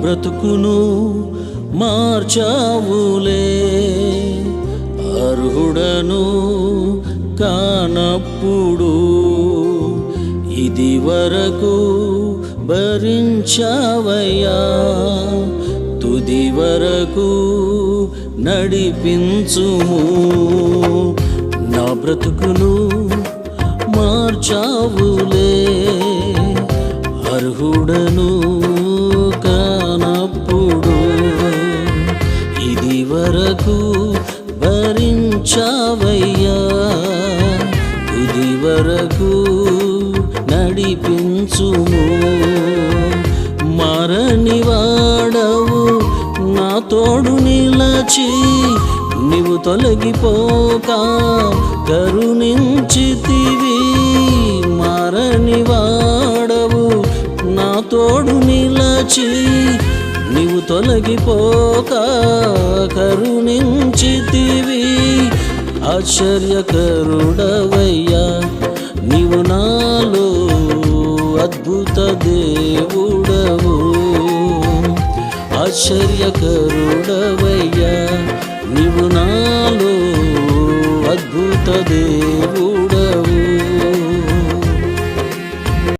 బ్రతుకును మార్చావులే. అర్హుడను కానప్పుడు ఇది వరకు భరించావయ్యా. తుది వరకు నడిపించుము. నా బ్రతుకును మార్చావులే. అర్హుడను భరించావయ్యా ఇది వరకు నడిపించుము. మరణి వాడవు నా తోడు నిలచి నీవు తొలగిపోక కరుణించితివి. మరణి వాడవు నా తోడు నిలచి నీవు తొలగిపోక కరుణించితివి. ఆశ్చర్యకరుడవయ్యా. నీవు నాలో అద్భుత దేవుడవు. ఆశ్చర్యకరుడవయ్యా నీవు నాలో అద్భుత దేవుడవు.